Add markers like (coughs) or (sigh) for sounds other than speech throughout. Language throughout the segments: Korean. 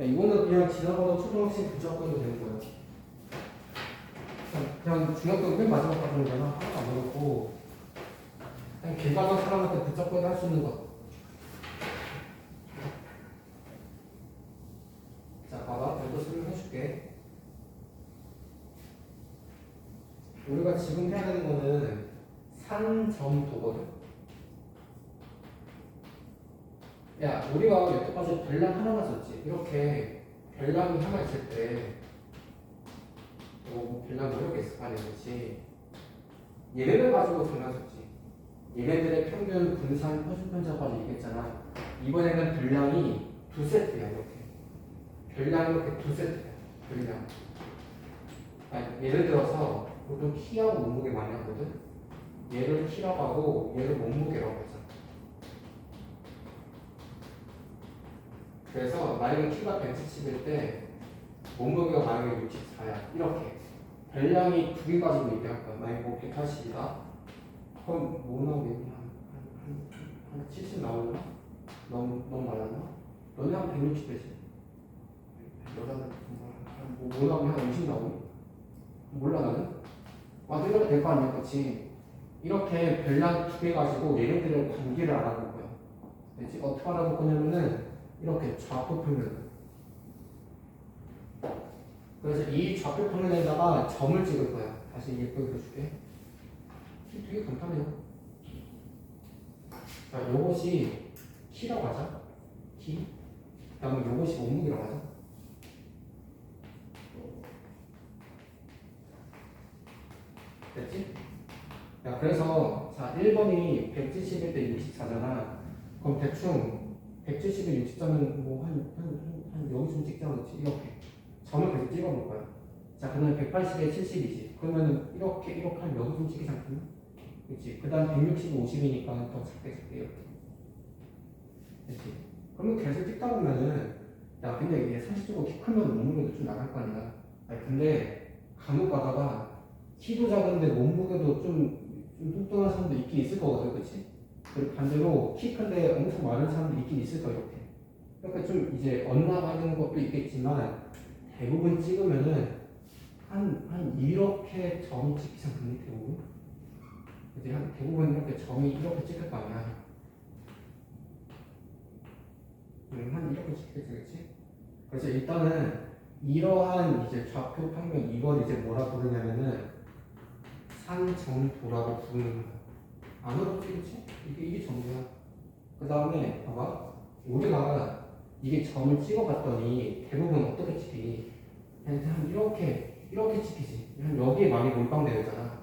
야, 이거는 그냥 지나가던 초등학생 부적거리도 되는 거예요. 그냥, 중학교 맨 마지막 과정이잖아 하나도 안 어렵고 그냥 길 가던 사람한테 붙잡고 할수 있는 것. 자, 봐봐. 이거 설명해줄게. 우리가 지금 해야 되는 거는 산점도거든. 야, 우리가 여태까지 별량 하나만 썼지. 이렇게 별량이 하나 있을 때, 이거 뭐 별량 이렇게 있을 거 그렇지? 얘네들 가지고 장난쳤지. 얘네들의 평균 분산 표준편차까지 얘기했잖아. 이번에는 별량이 두 세트야, 이렇게. 별량이 이렇게 두 세트야. 아니, 예를 들어서, 보통 키하고 몸무게 많이 하거든? 얘를 키라고 하고, 얘를 몸무게라고 하잖아. 그래서 만약에 키가 170일 때 몸무게가 만약에 64야 이렇게 별량이 두 개 가지고 얘기할 거야 만약에 뭐 180이다 그럼 뭐 나오겠니 한, 한, 한70 나오나? 너무, 너무 많았나? 너네 한 160 되지 여자는 뭐, 뭐 나오니 한50 나오니? 몰라 나는 와도 이렇게 될거 아니야 그치? 이렇게 별량 두 개 가지고 얘네들의 관계를 알아볼 거야 그치? 어떻게 알아볼 거냐면은 이렇게 좌표 평면. 그래서 이 좌표 평면에다가 점을 찍을 거야. 다시 예쁘게 그려줄게. 되게 간단해요. 자, 요것이 키라고 하자. 키. 그 다음에 요것이 몸무게라고 하자. 됐지? 야, 그래서 자, 1번이 170일 때 64잖아. 그럼 대충 170에 60점은 뭐 한 한, 한, 한 여기쯤 찍자 그렇지 이렇게 점을 계속 찍어볼 거야. 자 그러면 180에 70이지. 그러면은 이렇게 이렇게 한 여기쯤 찍이지 않겠나? 그렇지 그 다음 160, 50이니까 더 작게 작게 이렇게. 그렇지 그러면 계속 찍다 보면은 야 근데 이게 상식적으로 키 크면 몸무게도 좀 나갈 거 아니야? 아니 근데 간혹 가다가 키도 작은데 몸무게도 좀, 좀 뚱뚱한 사람도 있긴 있을 거거든? 그리고 반대로 키 큰데 엄청 많은 사람도 있긴 있을 거예요. 그러니까 좀 이제 엇나가는 것도 있겠지만 대부분 찍으면은 한, 한 이렇게 점이 찍히지 않겠니, 대부분? 이제 한 대부분 이렇게 점이 이렇게 찍힐 거 아니야. 음, 한 이렇게 그치? 그래서 일단은 이러한 이제 좌표 평면 이걸 이제 뭐라 부르냐면은 산점도라고 부르는 거야. 안 어렵지, 그치? 이게, 이게 점이야. 그 다음에, 봐봐. 우리가 이게 점을 찍어봤더니 대부분 어떻게 찍히니? 그냥 한 이렇게, 이렇게 찍히지. 한 여기에 많이 몰빵 되잖아.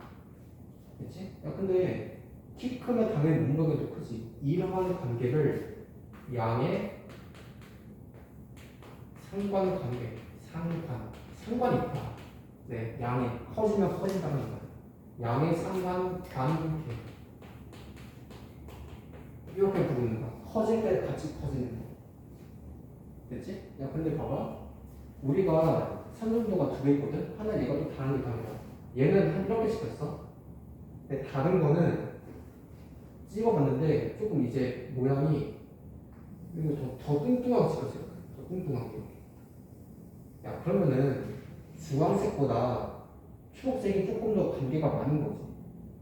그치? 야, 근데 키 크면 당연히 몸무게도 크지. 이러한 관계를 양의 상관 관계, 상관, 상관이 있다. 네, 양이 커지면 커진다는 거야. 양의 상관 관계. 이렇게 부르는 거야. 커질 때 같이 커지는 거. 됐지? 야, 근데 봐봐. 우리가 산정도가 두 개 있거든? 하나 얘가 또 다른 게 다른 거야. 얘는 한 이렇게 찍혔어. 근데 다른 거는 찍어봤는데 조금 이제 모양이 이거 더, 더 뚱뚱하게. 이렇게. 더 뚱뚱하게. 야, 그러면은 주황색보다 초록색이 조금 더 관계가 많은 거지.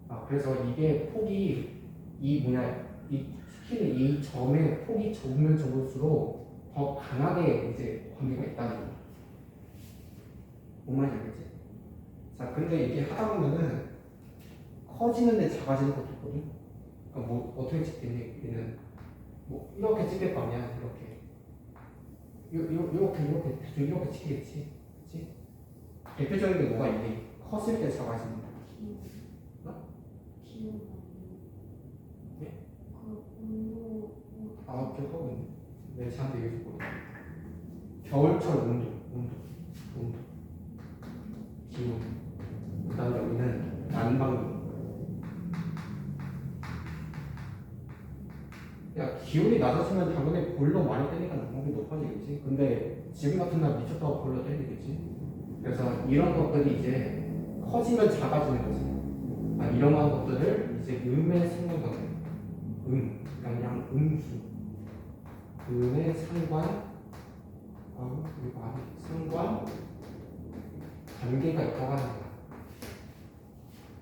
아, 그래서 이게 폭이 이 뭐냐, 이 스킬의 이 점의 폭이 좁으면 좁을수록 더 강하게 이제 관계가 있다는 거야. 뭔 말인지 알겠지? 자, 근데 이게 하다 보면은 커지는데 작아지는 것도 있거든. 그러니까 뭐 어떻게 찍겠니? 얘는 뭐 이렇게 찍힐 거 아니야? 이렇게. 요, 요, 이렇게 이렇게 대충 이렇게 찍히겠지, 그렇지? 대표적인 게 뭐가 있니? 컸을 때 작아지는 거. 기후 네? 그 온도 아, 기억하고 있 네. 내 저한테 얘기해줬거든. 겨울철 온도, 온도, 온도, 기온. 그 다음에 여기는 난방도. 야, 기온이 낮아지면 당연히 보일러 많이 뜨니까 난방비 높아지겠지. 근데 지금 같은 날 미쳤다고 보일러 때리겠지. 그래서 이런 것들이 이제 커지면 작아지는 거지. 아, 이런 것들을 이제 음의 상관관계. 음, 그냥 음수. 음의 상관, 어, 그리고 안에 상관 관계가 있다고 거야.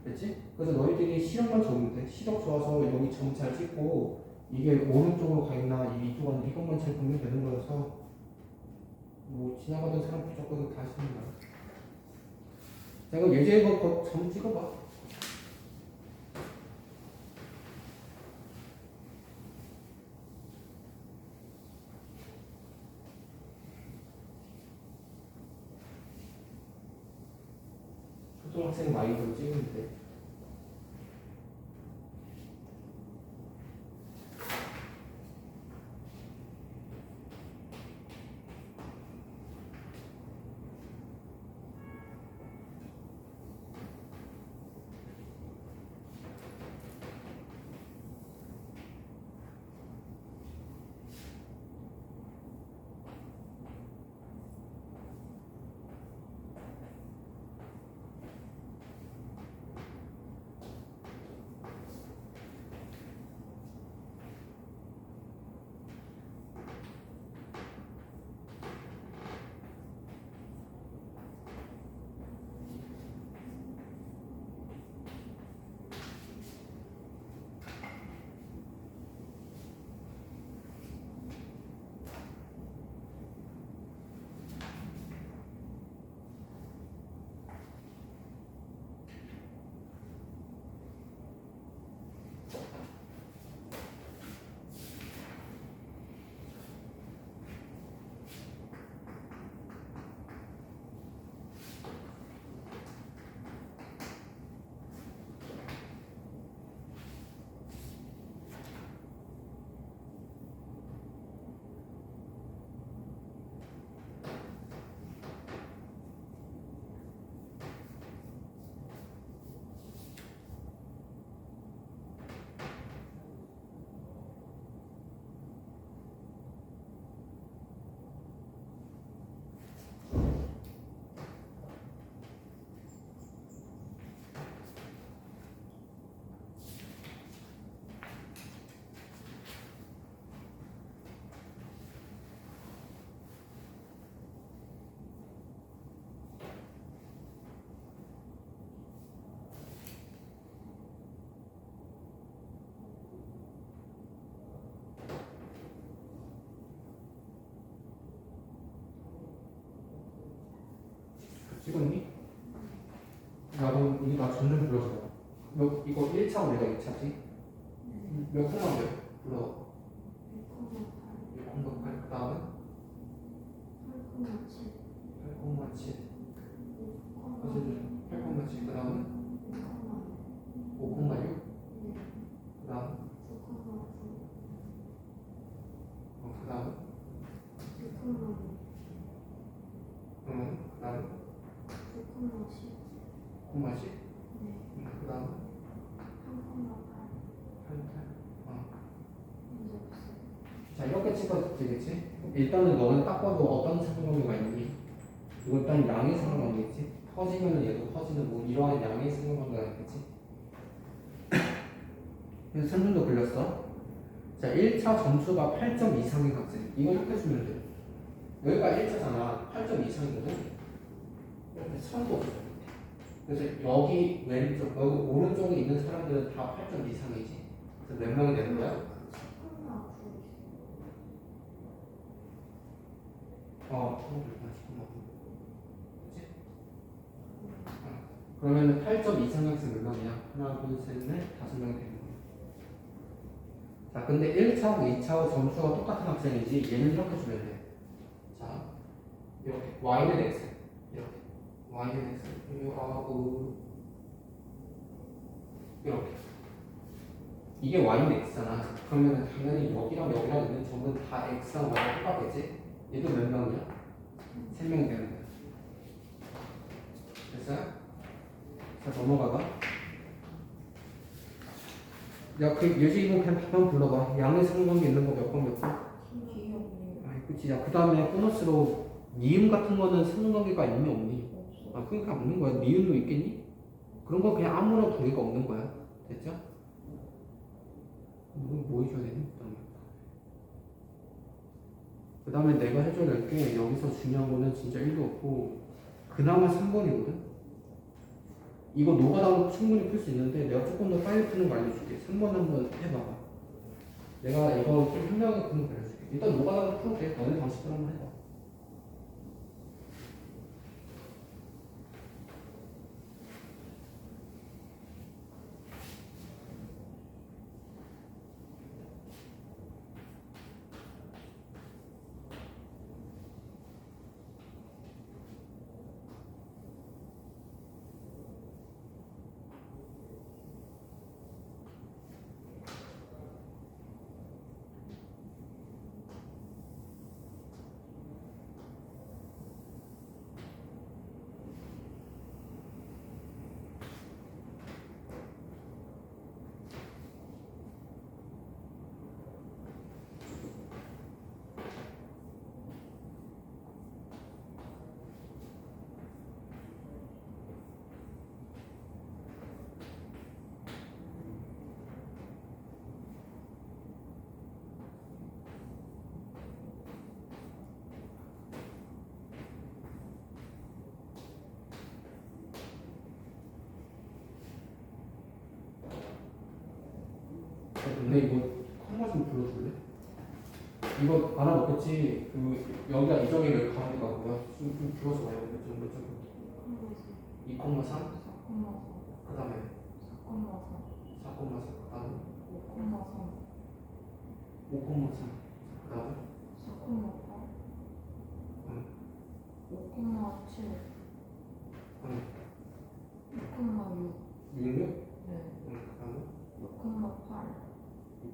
됐지? 그래서 너희들이 시력만 좋으면 돼. 시력 좋아서 여기 점 잘 찍고 이게 오른쪽으로 가 있나 이쪽은 이것만 잘 보면 되는 거여서 뭐 지나가던 사람 무조건 다 쓰는 거야. 자 이거 예제 이거 거- 점 찍어봐. 초등학생 마이크로 찍으면 나도 우리가 점점 불러줘. 몇 이거 1차고 내가 2차지? 몇 콤마 몇? 불러. 6콤마 8. 그 다음에 8콤마 7. 어쨌든 8콤마 7. 그 다음에 5콤마 6. 그 다음 어, 그 다음 응. 그 다음 콤마 10. 응. 그 다음 8. 8. 어. 자 이렇게 찍어도 되겠지? 일단은 너는 딱 봐도 어떤 상관관계가 있니? 이거 일단 양의 상관관계겠지? 터지면은 얘도 터지는 뭐 이러한 양의 상관관계가 있겠지? (coughs) 그래서 설문도 걸렸어. 자 1차 점수가 8점 이상인 학생 이거 이렇게 주면 돼. 여기가 1차잖아. 8점 이상이거든. 이렇게 선도 없어. 그래서 여기 왼쪽, 여기 오른쪽에 있는 사람들은 다 8점 이상이지. 그래서 몇 명이 되는 거야? 어, 그치? 어. 그러면은 8점 이상 학생 몇 명이야? 하나, 둘, 셋, 넷, 다섯 명이 되는 거야. 자, 근데 1차하고 2차하고 점수가 똑같은 학생이지 얘는 이렇게 주면 돼. 자, 이렇게 y는 x 이렇게 y는 x 유아우 이렇게 이게 y는 x잖아. 그러면은 당연히 여기랑 여기랑 있는 점은 다 x랑 y랑 똑같겠지? 얘도 몇 명이야? 세 명이 되는 거야. 됐어요? 자 넘어가봐. 야, 그 예지 이거 그냥 답만 불러봐. 양의 상관계 있는 거 몇 번 몇 번? 아이 그치. 야, 그 다음에 보너스로 니은 같은 거는 상관관계가 있니 없니? 아, 그러니까 없는 거야. 니은도 있겠니? 그런 거 그냥 아무런 관계가 없는 거야. 됐죠? 뭐, 뭐 해줘야 되니? 그다음에. 그 다음에 내가 해줘야 될 게 여기서 중요한 거는 진짜 1도 없고 그나마 3번이거든? 이거 노가다로 충분히 풀 수 있는데 내가 조금 더 빨리 푸는 거 알려줄게 3번 한번 해봐봐 내가 이거 좀 현명하게 푸는 거 알려줄게 일단 노가다로 풀어도 돼 너네 방식대로 한번 해봐 근데 이거 컴마 좀 불러줄래? 이거 알아먹겠지? 그 여기가 이정이 여기 가운데 가고요. 좀, 좀 줄어서 와요. 좀, 좀, 좀. 2,3? 4콤마 그 다음에? 4,4 4,4그 다음에? 5,3 5,3 4콤마 응. 5,7 응. 6콤마 6,6? 네. 응. 그 다음에? 6,8 8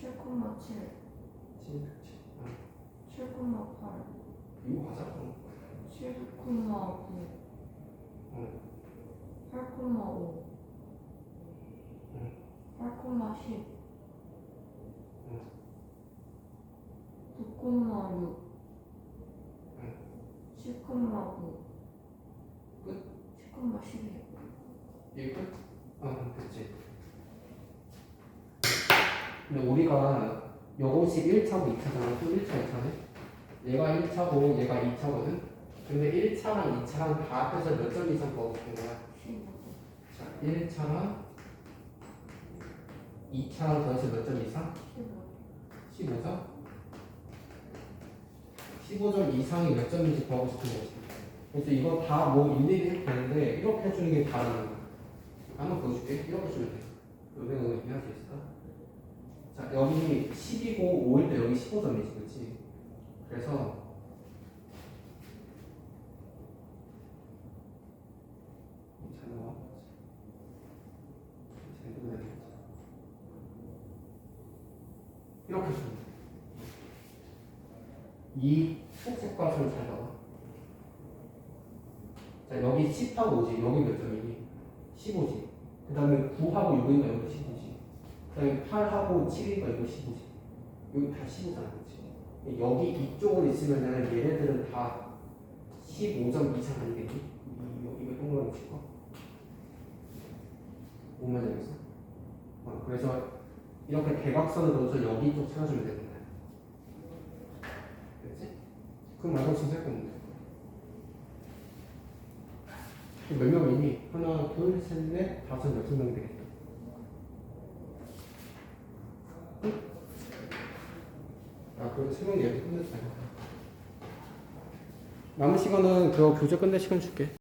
7,7 7 7,8 이거 과자고 7,9 응. 8,5 응. 8,10 응. 9,6 응. 10,9 끝? 10,11 이게 끝? 아, 근데 우리가 요것이 1차고 2차잖아. 또 1차, 2차네. 얘가 1차고 얘가 2차거든. 근데 1차랑 2차랑 다 합해서 몇 점 이상 더주는 거야? 15 자, 1차랑 2차랑 더해서 몇 점 이상? 15 15점? 15점 이상이 몇 점인지 구하고 싶은 거지. 그래서 이거 다 뭐 일일이 되는데 이렇게 해주는 게 다른 거야. 한번 보여줄게. 이렇게 주면 돼. 여기가 너무 이해할 수 있을까? 자, 여기 10이고 5일 때 여기 15점이지, 그치? 그래서. 이렇게 돼. 이 초록 값을 잘 나와. 자, 여기 10하고 5지. 여기 몇 점이니? 15지. 그 다음에 9하고 6이니까 여기 15지. 그 다음에 8하고 7이니까 여기 15지. 여기 다 15잖아. 그치? 여기 이쪽으로 있으면은 얘네들은 다 15점 이상 아니겠니? 이- 여기가 동그라미 칠 거. 뭔 말인지 알겠어? 어, 그래서 이렇게 대각선을 넣어서 여기 쪽 찾아주면 되는 거야. 됐지? 그럼 말고 진짜 할거 없는데. 몇 명 이니? 하나, 둘, 셋, 넷, 다섯, 여섯 명 되겠다. 응? 아, 그래도 세명 얘기 끝냈다. 남은 시간은 그거 교재 끝낼 시간 줄게.